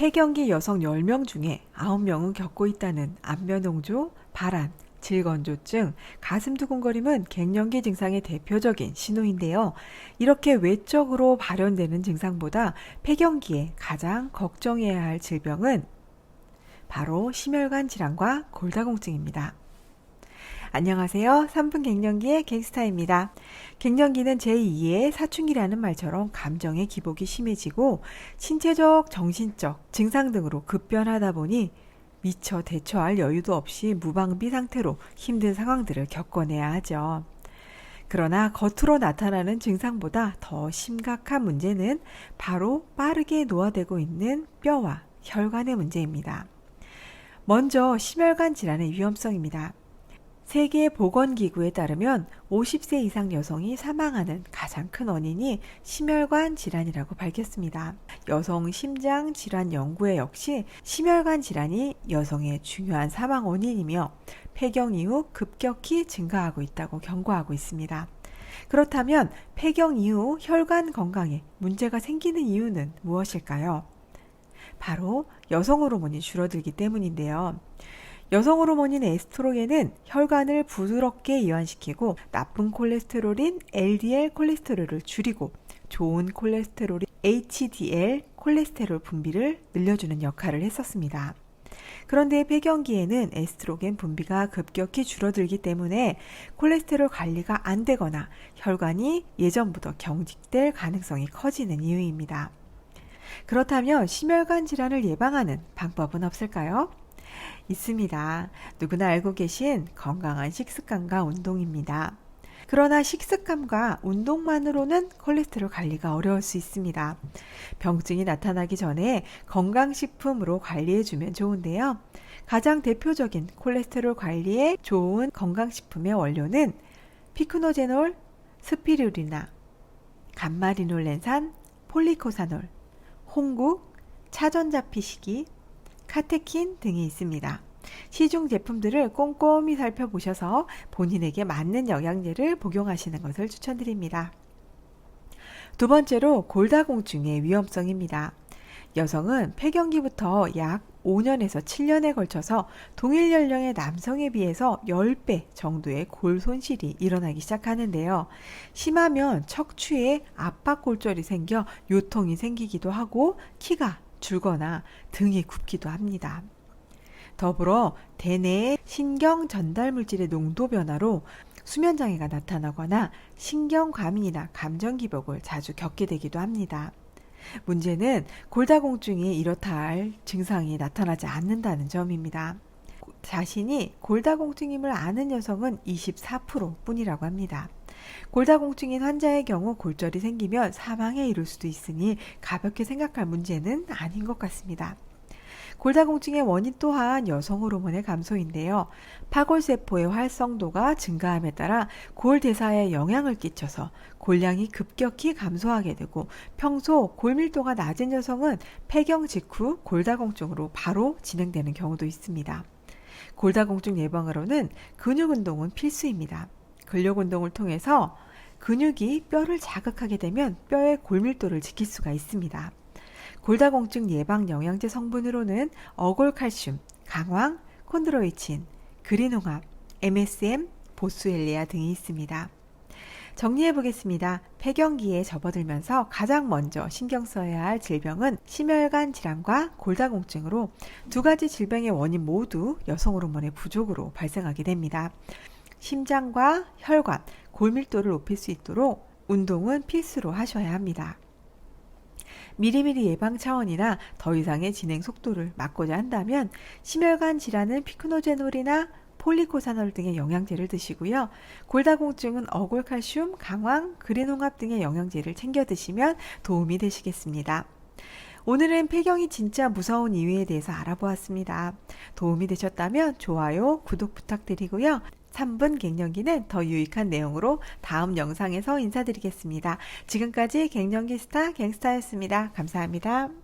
폐경기 여성 10명 중에 9명은 겪고 있다는 안면홍조, 발한, 질건조증, 가슴 두근거림은 갱년기 증상의 대표적인 신호인데요. 이렇게 외적으로 발현되는 증상보다 폐경기에 가장 걱정해야 할 질병은 바로 심혈관 질환과 골다공증입니다. 안녕하세요. 3분 갱년기의 갱스타입니다. 갱년기는 제2의 사춘기라는 말처럼 감정의 기복이 심해지고 신체적, 정신적 증상 등으로 급변하다 보니 미처 대처할 여유도 없이 무방비 상태로 힘든 상황들을 겪어내야 하죠. 그러나 겉으로 나타나는 증상보다 더 심각한 문제는 바로 빠르게 노화되고 있는 뼈와 혈관의 문제입니다. 먼저 심혈관 질환의 위험성입니다. 세계보건기구에 따르면 50세 이상 여성이 사망하는 가장 큰 원인이 심혈관 질환이라고 밝혔습니다. 여성 심장 질환 연구에 역시 심혈관 질환이 여성의 중요한 사망 원인이며 폐경 이후 급격히 증가하고 있다고 경고하고 있습니다. 그렇다면 폐경 이후 혈관 건강에 문제가 생기는 이유는 무엇일까요? 바로 여성 호르몬이 줄어들기 때문인데요. 여성 호르몬인 에스트로겐은 혈관을 부드럽게 이완시키고 나쁜 콜레스테롤인 LDL 콜레스테롤을 줄이고 좋은 콜레스테롤인 HDL 콜레스테롤 분비를 늘려주는 역할을 했었습니다. 그런데 폐경기에는 에스트로겐 분비가 급격히 줄어들기 때문에 콜레스테롤 관리가 안 되거나 혈관이 예전보다 경직될 가능성이 커지는 이유입니다. 그렇다면 심혈관 질환을 예방하는 방법은 없을까요? 있습니다. 누구나 알고 계신 건강한 식습관과 운동입니다. 그러나 식습관과 운동만으로는 콜레스테롤 관리가 어려울 수 있습니다. 병증이 나타나기 전에 건강식품으로 관리해주면 좋은데요. 가장 대표적인 콜레스테롤 관리에 좋은 건강식품의 원료는 피크노제놀, 스피루리나, 감마리놀렌산, 폴리코사놀, 홍국, 차전자피시기, 카테킨 등이 있습니다. 시중 제품들을 꼼꼼히 살펴보셔서 본인에게 맞는 영양제를 복용하시는 것을 추천드립니다. 두 번째로 골다공증의 위험성입니다. 여성은 폐경기부터 약 5년에서 7년에 걸쳐서 동일 연령의 남성에 비해서 10배 정도의 골 손실이 일어나기 시작하는데요. 심하면 척추에 압박골절이 생겨 요통이 생기기도 하고 키가 줄거나 등이 굽기도 합니다. 더불어 대뇌의 신경 전달 물질의 농도 변화로 수면 장애가 나타나거나 신경 과민이나 감정 기복을 자주 겪게 되기도 합니다. 문제는 골다공증이 이렇다 할 증상이 나타나지 않는다는 점입니다. 자신이 골다공증임을 아는 여성은 24% 뿐이라고 합니다. 골다공증인 환자의 경우 골절이 생기면 사망에 이를 수도 있으니 가볍게 생각할 문제는 아닌 것 같습니다. 골다공증의 원인 또한 여성 호르몬의 감소인데요. 파골세포의 활성도가 증가함에 따라 골 대사에 영향을 끼쳐서 골량이 급격히 감소하게 되고 평소 골밀도가 낮은 여성은 폐경 직후 골다공증으로 바로 진행되는 경우도 있습니다. 골다공증 예방으로는 근육 운동은 필수입니다. 근력 운동을 통해서 근육이 뼈를 자극하게 되면 뼈의 골밀도를 지킬 수가 있습니다. 골다공증 예방 영양제 성분으로는 어골칼슘, 강황, 콘드로이친, 그린홍합, MSM, 보스엘리아 등이 있습니다. 정리해 보겠습니다. 폐경기에 접어들면서 가장 먼저 신경 써야 할 질병은 심혈관 질환과 골다공증으로 두 가지 질병의 원인 모두 여성 호르몬의 부족으로 발생하게 됩니다. 심장과 혈관, 골밀도를 높일 수 있도록 운동은 필수로 하셔야 합니다. 미리미리 예방 차원이나 더 이상의 진행 속도를 막고자 한다면 심혈관 질환은 피크노제놀이나 폴리코사놀 등의 영양제를 드시고요. 골다공증은 어골칼슘, 강황, 그린홍합 등의 영양제를 챙겨 드시면 도움이 되시겠습니다. 오늘은 폐경이 진짜 무서운 이유에 대해서 알아보았습니다. 도움이 되셨다면 좋아요, 구독 부탁드리고요. 3분 갱년기는 더 유익한 내용으로 다음 영상에서 인사드리겠습니다. 지금까지 갱년기 스타 갱스타였습니다. 감사합니다.